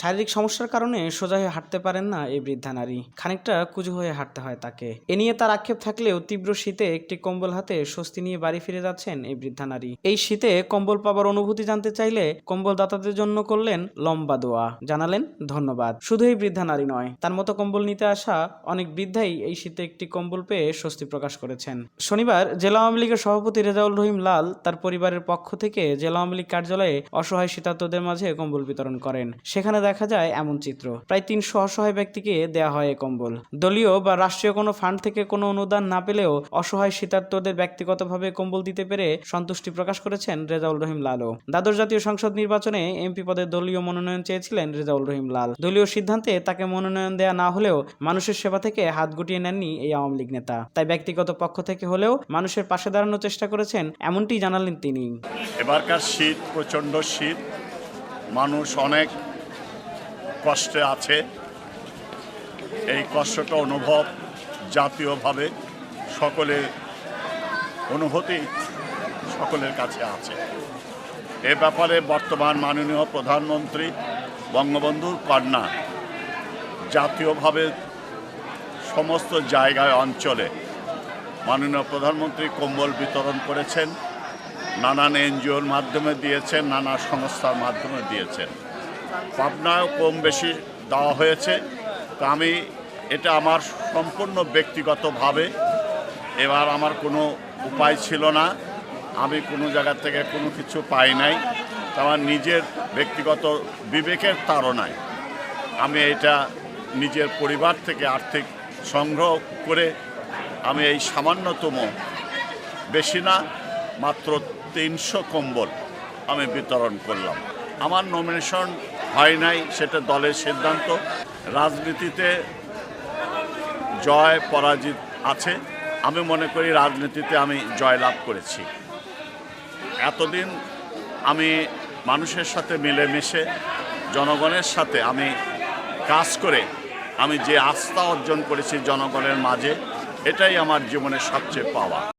শারীরিক সমস্যার কারণে সোজা হয়ে হাঁটতে পারেন না এই বৃদ্ধা নারী। খানিকটা কুজু হয়ে হাঁটতে হয় তাকে। এ নিয়ে তার আক্ষেপ থাকলেও তীব্র শীতে একটি কম্বল হাতে স্বস্তি নিয়ে বাড়ি ফিরে যাচ্ছেন এই বৃদ্ধা নারী। এই শীতে কম্বল পাবার অনুভূতি জানতে চাইলে কম্বল দাতাদের জন্য করলেন লম্বা দোয়া। জানালেন, ধন্যবাদ। শুধু এই বৃদ্ধা নারী নয়, তার মতো কম্বল নিতে আসা অনেক বৃদ্ধাই এই শীতে একটি কম্বল পেয়ে স্বস্তি প্রকাশ করেছেন। শনিবার জেলা আওয়ামী লীগের সভাপতি রেজাউল রহিম লাল তার পরিবারের পক্ষ থেকে জেলা আওয়ামী লীগ কার্যালয়ে অসহায় শীতার্তদের মাঝে কম্বল বিতরণ করেন। সেখানে দেখা যায় এমন চিত্র। প্রায় তিনশো অসহায় ব্যক্তিকে দেয়া হয় এই কম্বল। দলীয় বা রাষ্ট্রীয় কোনো ফান্ড থেকে কোনো অনুদান না পেলেও অসহায় শীতার্তদের ব্যক্তিগতভাবে কম্বল দিতে পেরে সন্তুষ্টি প্রকাশ করেছেন রেজাউল রহিম লালও। দ্বাদশ জাতীয় সংসদ নির্বাচনে এমপি পদে দলীয় মনোনয়ন চেয়েছিলেন রেজাউল রহিম লাল। দলীয় সিদ্ধান্তে তাকে মনোনয়ন দেয়া না হলেও মানুষের সেবা থেকে হাত গুটিয়ে নেননি এই আওয়ামী লীগ নেতা। তাই ব্যক্তিগত পক্ষ থেকে হলেও মানুষের পাশে দাঁড়ানোর চেষ্টা করেছেন এমনটি জানালেন তিনি। এবারকার শীত, প্রচণ্ড শীত, মানুষ অনেক কষ্টে আছে। এই কষ্টটা অনুভব জাতীয়ভাবে সকলে অনুভূতি সকলের কাছে আছে। এ ব্যাপারে বর্তমান মাননীয় প্রধানমন্ত্রী বঙ্গবন্ধুর কন্যা জাতীয়ভাবে সমস্ত জায়গায়, অঞ্চলে মাননীয় প্রধানমন্ত্রী কম্বল বিতরণ করেছেন, নানান এনজিওর মাধ্যমে দিয়েছেন, নানা সংস্থার মাধ্যমে দিয়েছেন। পাবনায়ও কম বেশি দেওয়া হয়েছে। তো আমি এটা আমার সম্পূর্ণ ব্যক্তিগতভাবে এবার আমার কোনো উপায় ছিল না। আমি কোনো জায়গা থেকে কোনো কিছু পাই নাই। আমার নিজের ব্যক্তিগত বিবেকের তাড়নায় আমি এটা নিজের পরিবার থেকে আর্থিক সংগ্রহ করে আমি এই সামান্যতম বেশি না, মাত্র তিনশো কম্বল আমি বিতরণ করলাম। আমার নমিনেশন হয় নাই, সেটা দলের সিদ্ধান্ত। রাজনীতিতে জয় পরাজিত আছে। আমি মনে করি রাজনীতিতে আমি জয় লাভ করেছি। এতদিন আমি মানুষের সাথে মিলেমিশে, জনগণের সাথে আমি কাজ করে আমি যে আস্থা অর্জন করেছি জনগণের মাঝে, এটাই আমার জীবনের সবচেয়ে পাওয়া।